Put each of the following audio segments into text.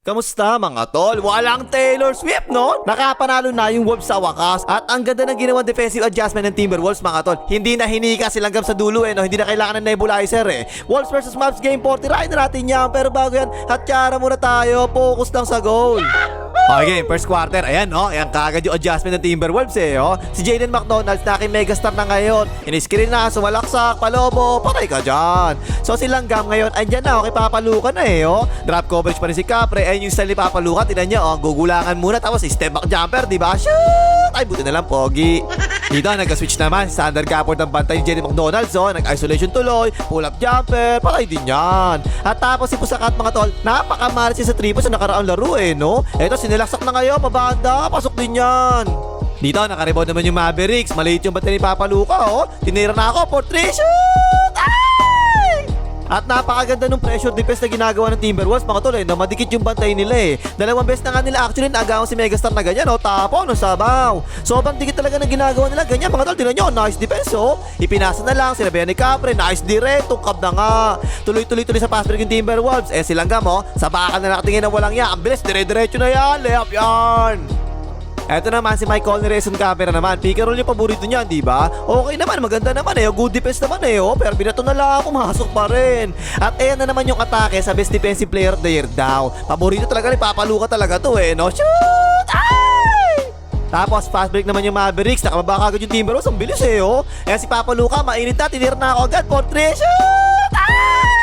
Kamusta mga tol? Walang Taylor Swift, no? Nakapanalo na yung Wolves sa wakas at ang ganda ng ginawang defensive adjustment ng Timberwolves mga tol. Hindi na hinika silang gam sa dulo eh, no? Hindi na kailangan ng nebulizer eh. Wolves versus Mavs game 40, ride na natin yan. Pero bago yan, hatsyara muna tayo. Focus lang sa goal. Okay, first quarter. Ayan, no? Ayan kagad yung adjustment ng Timberwolves eh, oh. Si Jaden McDonald's na aking megastar na ngayon. Iniskrin na, sumalaksak, palobo, patay ka dyan. So si Langgam ngayon, andyan na, okay, papalukan na eh, oh. Drop coverage pa rin si Capre. Ayun yung ni papalukan. Tinan niyo, oh, gugulangan muna, tapos step back jumper, di ba? Shoot! Ay, buti na lang, pogi. Dito, nag-switch naman. Standard kaport ng bantay ni Jaden McDonald's, oh. Nag-isolation tuloy, pull-up jumper, patay din yan. At tapos si Pusakat, mga tol, napakamalit siya sa triples sa nakaraang laro eh, no? Eto, sinilaksak na ngayon, pabanda, pasok din yan. Dito, nakarebound naman yung Mavericks. Maliit yung bantay ni Papa Luca, oh. Tinira na ako for! At napakaganda ng pressure defense na ginagawa ng Timberwolves mga tol eh, na madikit yung bantay nila eh. Dalawang beses na nga nila actually naagawan si Megastar na ganyan oh, tapo no sabaw. Sobrang dikit talaga ng ginagawa nila ganyan mga tol, tingnan nyo, nice defense oh. Ipinasa na lang, sinabayan ni Capre, nice direct, tungkab na nga. Tuloy-tuloy tuloy sa pass break yung Timberwolves. Eh silang gamo, sa baka na nakatingin na walang yan. Ang bilis, dire-diretso na yan, layup yan. Eto naman si Mike Conner Reson camera naman. Roll yung paborito niya, di ba? Okay naman, maganda naman eh. Good defense naman eh. Oh. Pero binato na lang, pumasok pa rin. At ayan na naman yung atake sa best defensive player of the year daw. Paborito talaga ni Papaluka talaga to eh, no? Shoot! Ay! Tapos fast break naman yung Mavericks. Nakababa agad yung Timberwolves. Ang bilis eh, oh. Kaya si Papaluka, mainit na. Tinira na ako agad. Three. Shoot! Ay!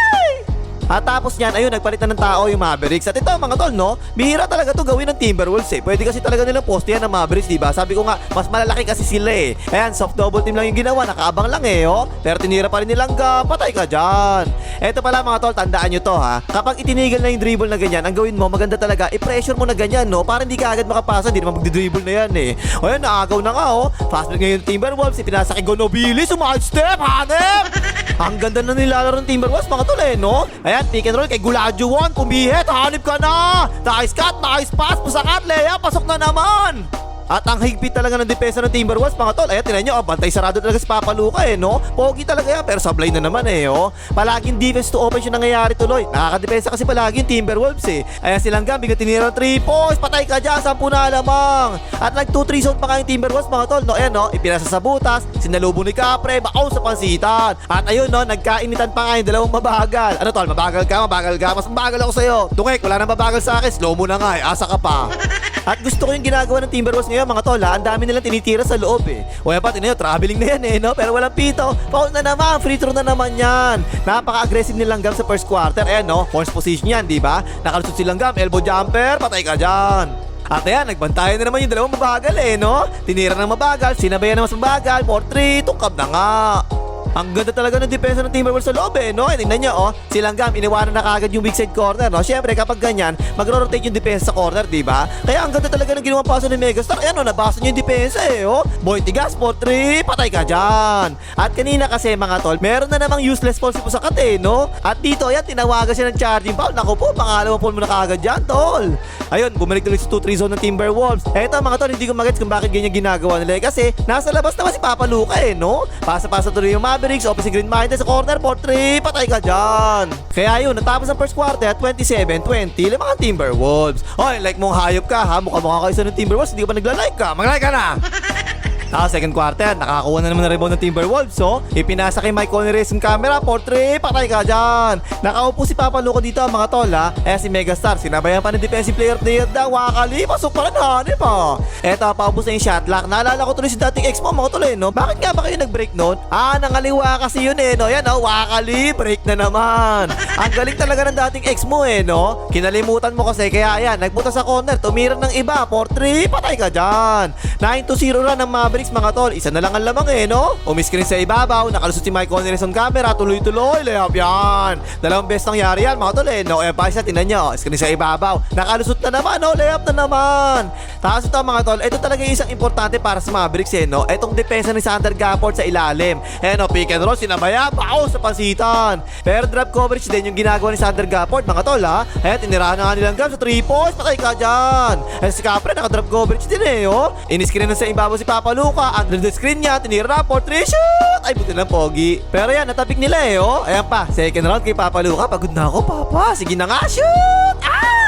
At tapos niyan, ayun, nagpalit na ng tao yung Mavericks. At ito, mga tol, no? Bihira talaga to gawin ng Timberwolves eh. Pwede kasi talaga nilang poste yan ng Mavericks, di ba? Sabi ko nga, mas malalaki kasi sila eh. Ayan, soft double team lang yung ginawa. Nakaabang lang eh, oh. Pero tinira pa rin nilang ga. Patay ka dyan. Eto pala mga tol, tandaan nyo to ha. Kapag itinigil na yung dribble na ganyan, ang gawin mo, maganda talaga, i-pressure mo na ganyan, no? Para hindi ka agad makapasa, hindi naman magdi-dribble na yan eh. O naagaw na nga, oh. Fast break ngayon Timberwolves, ipinasa kay Gonobili, sumahid step, hanep! Ang ganda na nilalaro ng Timberwolves, mga tol eh, no? Ayan, pick and roll kay Guladio 1, pumihit, hanip ka na! Nice cut, nice pass, pusakat, Leia, pasok na naman! At ang higpit talaga ng depensa ng Timberwolves, mga tol. Ayan, tinan nyo, oh, bantay sarado talaga si Papa Luka eh, no? Pogi talaga yan, pero sablay na naman eh, oh. Palaging defense to offense yung nangyayari tuloy. Nakakadepensa kasi palagi yung Timberwolves eh. Ayan silang gambi, tinira ng 3 points, patay ka dyan, 10 na lamang. At nag 2-3 zone pa nga yung Timberwolves, mga tol, no? Ayan, no? Ipinasa sa butas, sinalubo ni Capre, baon sa pansitan. At ayun, no? Nagkainitan pa nga yung dalawang mabagal. Ano tol, mabagal ka, mabagal ka, mas mabagal ako sa'yo. Tungek, wala nang mabagal sa akin, slow mo na nga eh, asa ka pa. At gusto ko yung ginagawa ng Timberwolves ngayon mga tol. Ang dami nilang tinitira sa loob eh. O yan pa, tinan nyo, traveling na yan eh, no? Pero walang pito. Foul na naman, free throw na naman yan. Napaka-aggressive nilang gam sa first quarter. Ayan no, force position yan, di ba? Nakalusot silang gam, elbow jumper, patay ka dyan. At ayan, nagbantayan na naman yung dalawang mabagal eh, no? Tinira ng mabagal, sinabayan ng mas mabagal, 4-3, tungkab na nga. Ang ganda talaga ng depensa ng Timberwolves sa loob eh, no? Eh, tingnan nyo, oh. Silang gam, iniwanan na kagad yung weak side corner, no? Siyempre, kapag ganyan, magro-rotate yung depensa sa corner, di ba? Kaya ang ganda talaga ng ginawang paso ni Megastar. Ayan, oh, nabasa niyo yung depensa eh, oh. Boy Tigas, 4-3, patay ka dyan. At kanina kasi, mga tol, meron na namang useless falls si Pusakat eh, no? At dito, ayan, tinawagan siya ng charging foul. Naku po, pangalawang foul mo na kagad dyan, tol. Ayun, bumalik tuloy sa 2-3 zone ng Timberwolves. Eto, mga tol, hindi ko magets kung bakit ganyan ginagawa nila eh. Kasi, nasa labas naman si Papa Luka eh, no? Pasa-pasa tuloy yung Mavericks, open si Green Mountain sa corner, 4-3, patay ka dyan. Kaya yun, natapos ang first quarter, 27-20, lamang ang Timberwolves. Oy, like mong hayop ka ha, mukha-mukha kayo sa ng Timberwolves, hindi ka pa nagla-like ka, mag-like ka na. Tapos second quarter, nakakuha na naman ng rebound ng Timberwolves, so ipinasa kay Mike Conner yung camera, 4-3, patay ka dyan. Nakaupo si Papa Luco dito, mga tol ha. Eh si Megastar, sinabayan pa ng defensive player year daw, wakali, pasok pa rin hanip ha. Eto, paubos na yung shot clock. Naalala ko tuloy si dating ex mo, mga tol eh, no? Bakit nga ba kayo nag-break noon? Ah, nangaliwa kasi yun eh, no? Yan, no? Wakali, break na naman. Ang galing talaga ng dating ex mo eh, no? Kinalimutan mo kasi, kaya yan, nagbuta sa corner, tumira ng iba, 4-3, patay ka dyan. 9-0 run ng Mavericks, mga tol. Isa na lang ang lamang eh, no? Umiscreen sa ibabaw, nakalusot si Mike Conner on camera, tuloy-tuloy, layup yan. Dalawang best nangyari yan, mga tol eh. No, pa isa, tinan nyo, screen sa ibabaw. Nakalusot na naman, no? Layup na naman. Tapos ito, mga tol, ito talaga yung isang importante para sa Mavericks eh, no? Itong depensa ni Sander Gafford sa ilalim. Eh, no, pick and roll, sinabaya, bao sa pansitan. Pero drop coverage din yung ginagawa ni Sander Gafford, mga tol, ha? Eh, tinirahan na nga nilang gam sa 3 points, patay ka dyan. Eh, si Capre, naka-drop coverage din eh, oh. Iniscreen na sa ibabaw si Papa Luca, under the screen niya, tinira, 4-3, shoot! Ay, buti lang, pogi. Pero yan, natapik nila eh, oh. Ayan pa, second round kay Papa Luca, pagod na ako, Papa. Sige na nga, shoot! Ay!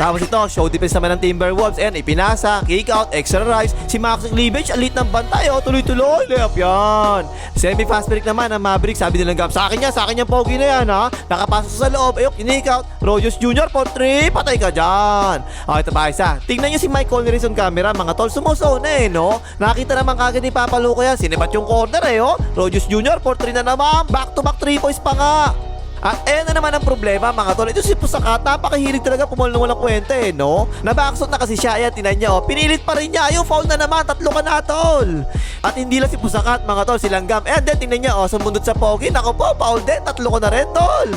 Tapos ito, show defense naman ng Timberwolves. Ayan, ipinasa, kick out, extra rise. Si Max Cleavage, alit ng bantay. Oh, tuloy-tuloy. Layup yan. Semi-fast break naman ng Maverick. Sabi nilang gap, sa akin yan, sa akin yan, pogi na yan, ha. Nakapasok sa loob. Ayok, kinik out. Rogers Jr. for 3. Patay ka dyan. Okay, ito pa isa. Tingnan niyo si Mike Connery sa camera. Mga tol, sumuso na eh, no? Nakita naman kagad ni Papa Luco yan. Sinibat yung corner eh, oh. Rogers Jr. for 3 na naman. Back-to-back 3 points pa nga. At ayan na naman ang problema mga tol. Ito si Pusaka, napakahilig talaga pumal na walang kwenta eh, no? Nabaksot na kasi siya, ayan, tinan niya, oh. Pinilit pa rin niya, ayun, foul na naman, tatlo ka na, tol. At hindi lang si Pusaka at mga tol, si Langgam. Ayan din, tingnan niya, oh, sumundot sa Pogi. Nako po, foul din, tatlo ka na rin, tol.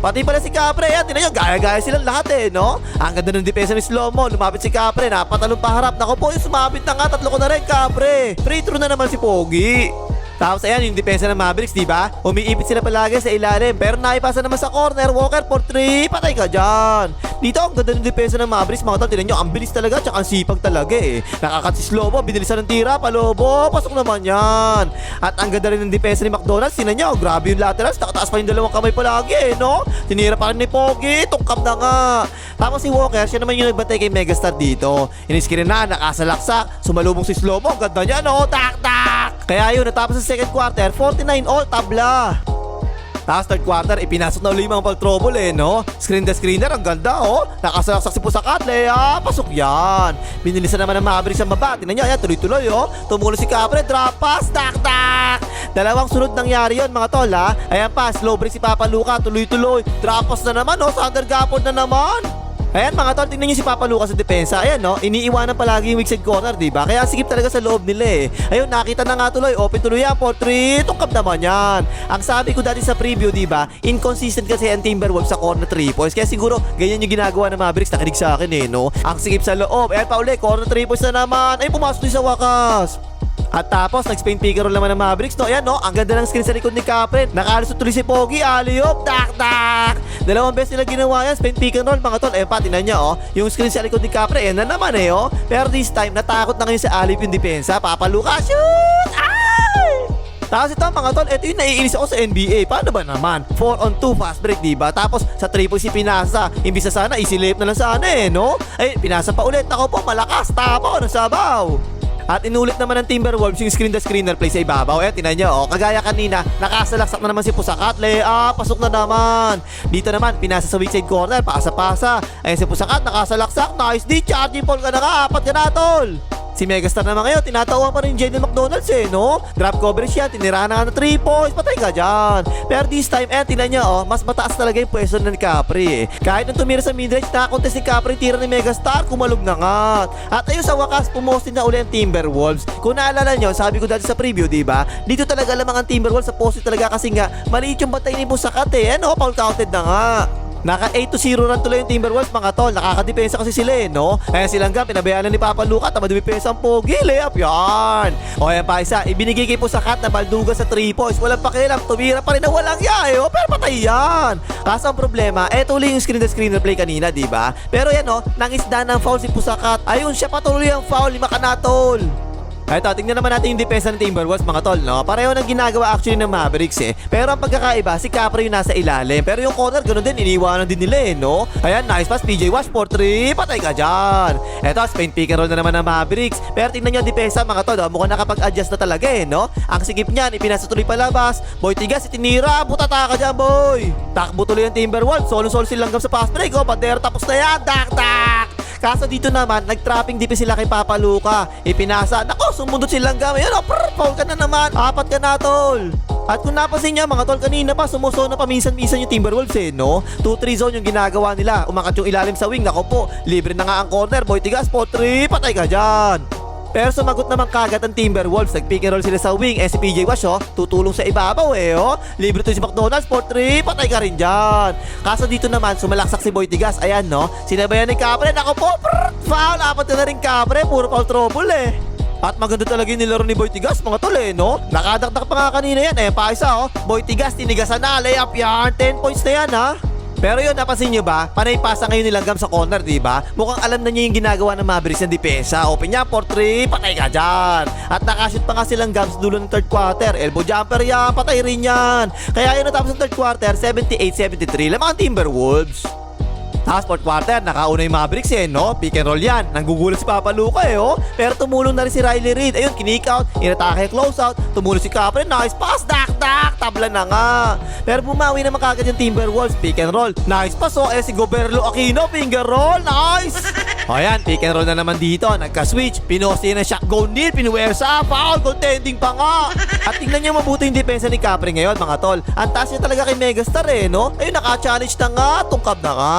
Pati pala si Capre, ayan, tinan niyo, gaya-gaya silang lahat eh, no? Ang ganda ng depensa ni Slomo, lumapit si Capre, napatalong pa harap. Nako po, yung sumabit na nga, tatlo ko na rin, Capre. Free throw na naman si Pogi. Tapos ayan, yung depensa ng Mavericks, di ba? Umiipit sila palagi sa ilalim. Pero naipasa naman sa corner. Walker for 3. Patay ka dyan. Dito, ang ganda ng depensa ng Mavericks. Mga tol, tinan nyo, ang bilis talaga. Tsaka ang sipag talaga eh. Nakakat si Slobo, binilisan ng tira. Palobo, pasok naman yan. At ang ganda rin ng depensa ni McDonald's. Tinan nyo, grabe yung laterals. Nakataas pa yung dalawang kamay palagi eh, no? Tinira pa rin ni Pogi. Tungkap na nga. Tapos si Walker, siya naman yung nagbantay kay Megastar dito. Iniskirin na, nakasalaksak. Sumalubong si Slobo. Ang ganda niya, no? Tak, tak. Kaya yun, natapos sa second quarter, 49 all, tabla. Tapos third quarter, ipinasok na uli yung mga ball trouble eh, no? Screen the screener, ang ganda, oh. Nakasalaksak si Pusakat, Lea. Pasok yan. Binilisan naman ng Mavericks ang baba. Tingnan nyo, ayan, tuloy-tuloy, oh. Tumulo si Capre, drop pass, tak, tak. Dalawang sunod nangyari yon mga tol, ha? Ayan pa, slow break si Papa Luca, tuloy-tuloy. Drop pass na naman, oh. Sander Gapon na naman. Ayan mga tol, tingnan nyo si Papa Lucas sa depensa. Ayan no, iniiwanan palagi yung weak side corner, di ba? Kaya sigip talaga sa loob nila eh. Ayun, nakita na nga tuloy, open tuloy yan, for 3, tungkap naman yan. Ang sabi ko dati sa preview, di ba? Inconsistent kasi ang Timberwolves sa corner 3 points. Kaya siguro, ganyan yung ginagawa ng Mavericks, nakinig sa akin eh, no? Ang sigip sa loob. Ayan pa uli, corner 3 points na naman. Ay, pumasok din sa wakas. At tapos, nag-Spain roll naman ng Mavericks. No, ayan no, ang ganda ng screen sa likod ni Capren. Nakalusot tuloy si Pogi, aliyop, tak, tak. Dalawang beses nila ginawa yan, Spain pick and roll, mga tol. Eh, pati na niya, oh. Yung screen sa likod ni Capre, ayan na naman eh, oh. Pero this time, natakot na ngayon sa alip yung depensa. Papa Lucas, shoot! Ay! Tapos ito mga tol, ito yung naiinis ako sa NBA. Paano ba naman? 4 on 2 fast break, di ba? Tapos sa 3 points si pinasa. Imbis na sana, layup na lang sana eh, no? Ay, pinasa pa ulit. Ako po, malakas. Tapo, nasabaw. At inulit naman ng Timberwolves yung screen the screener play sa ibabaw. Eh, tinan nyo, oh, kagaya kanina, nakasalaksak na naman si Pusakat. Lea, pasok na naman. Dito naman, pinasa sa weak side corner, pasa-pasa. Ayun si Pusakat, nakasalaksak. Nice D, charging ball ka na nga. Apat ka na, tol. Si Megastar naman ngayon, tinatawan pa rin Jaden McDonald's eh, no? Drop coverage yan, tinirahan na ng 3 points, patay ka dyan. Pero this time, eh, tinan niya, oh, mas mataas talaga yung pwesto ni Capri eh. Kahit nung tumira sa midrange, nakakontest si Capri, tira ni Megastar, kumalog na nga. At ayun sa wakas, pumostin na uli ang Timberwolves. Kung naalala nyo, sabi ko dati sa preview, di ba? Dito talaga lamang ang Timberwolves sa post talaga kasi nga, maliit yung batay ni Busakat eh, ano? Foul counted na nga. Naka 8 to 0 run tuloy yung Timberwolves mga tol. Nakakadepensa kasi sila eh, no? Kaya silang gam, pinabayaan na ni Papa Luca, tama dumipensa ang pogi, layup yan. O yan pa isa, ibinigay kay Pusakat na balduga sa 3 points. Walang pakialam, tumira pa rin na walang yae, oh, pero patay yan. Kaso ang problema, eto ulit yung screen to screen play kanina, di ba? Pero yan oh, nangisda ng foul si Pusakat. Ayun, siya patuloy ang foul, lima ka na tol. Ito, tingnan naman natin yung depensa ng Timberwolves mga tol, no? Pareho ng ginagawa actually ng Mavericks eh. Pero ang pagkakaiba, si Capra yung nasa ilalim. Pero yung corner, ganun din, iniiwanan din nila eh, no? Ayan, nice pass, PJ Wash, 4-3, patay ka dyan. Ito, Spain pick and roll na naman ng Mavericks. Pero tingnan nyo ang depensa mga tol, oh, mukhang nakapag-adjust na talaga eh, no? Ang sigip niyan, ipinasa tuloy palabas. Boy Tigas, itinira, butata ka dyan, boy. Takbo tuloy ang Timberwolves, solo-solo silang sa fast break, oh, bandera tapos na yan, tak. Kaso dito naman, nag-trapping deep sila kay Papa Luca. Ipinasa. Nako, sumundot silang gamit. Yan, oh, prr, foul ka na naman. Apat ka na, tol. At kung napansin niya, mga tol, kanina pa, sumuso na paminsan-minsan yung Timberwolves eh, no? 2-3 zone yung ginagawa nila. Umakat yung ilalim sa wing. Nako po, libre na nga ang corner. Boy Tigas, 4-3, patay ka dyan. Pero sumagot naman kagad ang Timberwolves. Nag-pick and roll sila sa wing. Eh si PJ Wash, oh, tutulong sa ibabaw eh, oh. Libre to si McDonald's, 4-3, patay ka rin dyan. Kaso dito naman, sumalaksak si Boy Tigas. Ayan, no. Sinabayan ni Capre. Nako po, prrr, foul. Apat na rin Capre. Puro foul trouble eh. At maganda talaga yung nilaro ni Boy Tigas, mga tol eh, no? Nakadakdak pa nga kanina yan, eh, pa isa, oh. Boy Tigas, tinigasan na, layup yan, 10 points na yan, ha? Pero yun, napansin nyo ba? Panay pasa ngayon nilanggam sa corner, di ba? Mukhang alam na niya yung ginagawa ng Mavericks ng depensa. Open niya, 4-3, patay ka dyan. At nakashoot pa nga silang gams dulo ng third quarter. Elbow jumper yan, patay rin yan. Kaya yun natapos ng third quarter, 78-73. Lamang ang Timberwolves. Tapos fourth quarter, nakauna yung Mavericks eh, no? Pick and roll yan. Nanggugulat si Papa Luca eh, oh. Pero tumulong na rin si Riley Reid. Ayun, kinick out, inatake close out, tumulong si Capri, nice pass, dak, dak, tabla na nga. Pero bumawi naman kagad yung Timberwolves, pick and roll. Nice pass, oh. Eh, si Goberlo Aquino, finger roll, nice. O yan, pick and roll na naman dito. Nagka-switch, pinosti na shot goal nil, pinuwersa, foul, contending pa nga. At tingnan niyo mabuti yung depensa ni Capri ngayon, mga tol. Ang taas niya talaga kay Megastar eh, no? Ayun, naka-challenge na nga, tungkab na nga.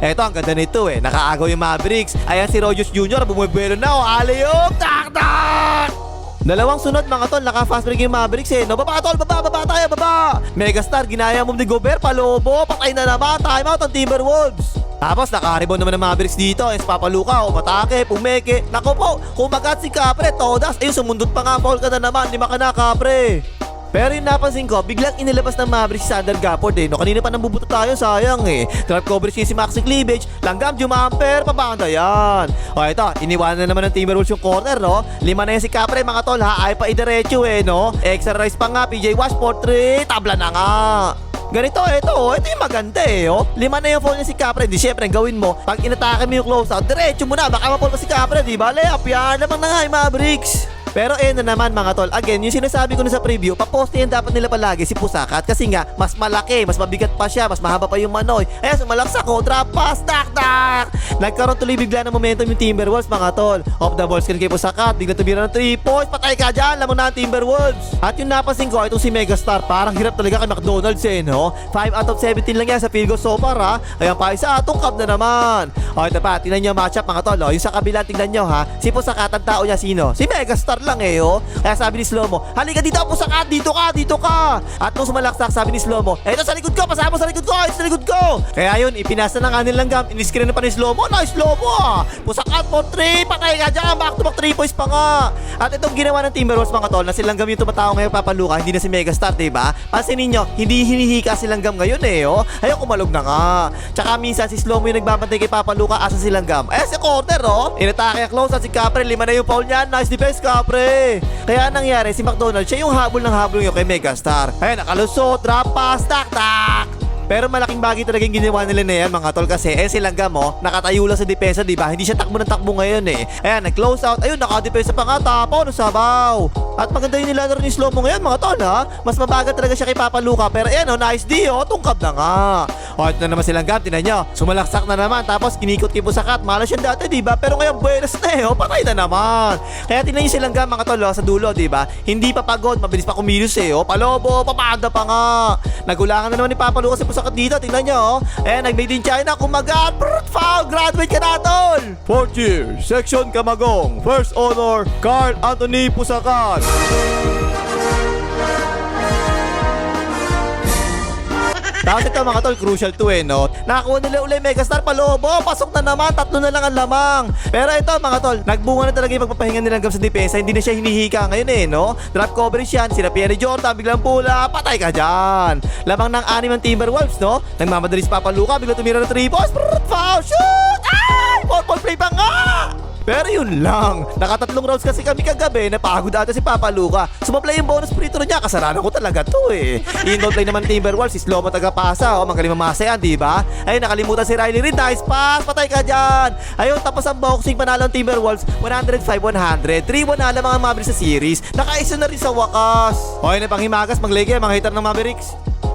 Eto, ang ganda nito eh. Nakaagaw yung Mavericks. Ayan si Rogers Jr. bumubuelo na, oh. Aliyok, tak, tak! Dalawang sunod mga tol, naka-fast break yung Mavericks eh. No, baba tol, baba, baba tayo, baba. Megastar, ginaya mo ni Gobert, palobo, patay na naman, time out ang Timberwolves. Tapos naka-rebound naman ng Mavericks dito. Es Papa Luka, umatake, pumeke. Nako po, kumagat si Capre, todas. Ayun, sumundot pa nga, foul ka na naman. Lima ka na, Capre. Pero yung napansin ko, biglang inilabas ng Mavericks si Sander Gafford eh. No, kanina pa nambubuto tayo, sayang eh. Trap coverage si Maxi Cleavage, langgam, jumamper, pabanda yan. O ito, iniwanan na naman ng Timberwolves yung corner, no? Lima na yan si Capre, mga tol, ha? Ay pa idiretso eh, no? Extra rise pa nga, PJ Wash, portrait, tabla na nga. Ganito, ito, oh. ito yung maganda eh, oh. Lima na yung phone niya si Capre, di syempre, ang gawin mo, pag inatake mo yung close out, diretso mo na, baka mapol pa si Capre, di ba? Layup yan, lamang na nga yung Mavericks. Pero ayun na naman mga tol, again, yung sinasabi ko na sa preview, paposte yan dapat nila palagi si Pusakat kasi nga, mas malaki, mas mabigat pa siya, mas mahaba pa yung manoy. Ayan, sumalaksak ko, drop pass, tak, tak! Nagkaroon tuloy bigla ng momentum yung Timberwolves mga tol. Off the ball screen kay Pusakat, bigla tumira ng 3 points, patay ka dyan, lamang na ang Timberwolves. At yung napansin ko, itong si Megastar, parang hirap talaga kay McDonald's eh, no? 5 out of 17 lang yan sa field goal so far ha. Ayan pa isa, tungkab na naman. O ito pa, tingnan nyo matchup mga tol. O, yung sa kabila, tingnan nyo ha. Si Pusakat, ang tao niya sino? Si Megastar lang eh, oh. Kaya sabi ni Slomo, halika dito Pusakat, dito ka, dito ka. At nung sumalaksak, sabi ni Slomo, eto sa likod ko, pasama sa likod ko, ito sa likod ko. Kaya yun, ipinasa ng anil langgam, iniskrin na pa ni Slomo, nice Slomo ah. Pusakat mo, 3, patay ka dyan, back to back 3 points pa nga. At itong ginawa ng Timberwolves mga tol, na si Langgam yung tumatao ngayon papaluka, hindi na si Megastar, diba? Pansinin nyo, hindi hinihika si Langgam ngayon eh, oh. Ayaw kumalog na nga. Tsaka minsan si Slomo yung nagbabantay kay Papaluka asa si Langgam. Eh, si corner, oh. Inatake close at si Capre, lima na yung foul niya. Nice defense, Capre. Kaya nangyari, si McDonald, siya yung habol ng habol yung kay Megastar. Ayun, nakalusot, drop pass, tak, tak. Pero malaking bagay talaga yung ginawa nila na yan mga tol kasi eh si Langgam oh, nakatayo lang sa depensa di ba? Hindi siya takbo ng takbo ngayon eh. Ayan, nag-close out. Ayun, nakadepensa pa nga tapo, no sabaw. At maganda yung nilalaro ni Slomo ngayon mga tol ha. Mas mabagal talaga siya kay Papa Luka pero ayan oh, nice D oh, tungkab na nga. O ito na naman si Langgam, tinan nyo. Sumalaksak na naman tapos kinikot kay Pusakat. Malas siya dati di ba? Pero ngayon buenas na eh, oh, patay na naman. Kaya tinan nyo si Langgam mga tol oh, sa dulo di ba? Hindi pa pagod, mabilis pa kumilos eh oh. Palobo, papanda pa nga. Nagulangan na naman ni Papa Luka si Pusakat dito, tingnan nyo oh. Eh, nag-made in China, kumagat, brrrt, foul, graduate ka na tol. Fourth year, section Kamagong, first honor, Carl Anthony Pusakat. Tapos ito mga tol, crucial to eh, no? Nakakuha nila uli Megastar palobo, pasok na naman, tatlo na lang ang lamang. Pero ito mga tol, nagbunga na talaga yung pagpapahinga nilang sa depensa, hindi na siya hinihika ngayon eh, no? Drop coverage yan, sila Pierre Jordan, biglang pula, patay ka dyan. Lamang ng anim ng Timberwolves, no? Nagmamadali si Papa Luka, biglang tumira ng 3 balls, brrrt, foul, shoot! Ay! Point play pa nga! Pero yun lang, nakatatlong rounds kasi kami kagabi, napagod ata si Papa Luka. Sumablay yung bonus throw niya, kasalanan ko talaga to eh. Indoor play naman Timberwolves, si Slomo tagapasa, oh, magaling mamasa yan, di ba? Ayun, nakalimutan si Riley Reid, nice pass, patay ka dyan. Ayun, tapos ang boxing, panalo ng Timberwolves, 105-100. 3-1 na lang mga Mavericks sa series. Nakaisa na rin sa wakas. Okay na panghimagas, mag-leg mga hitter ng Mavericks.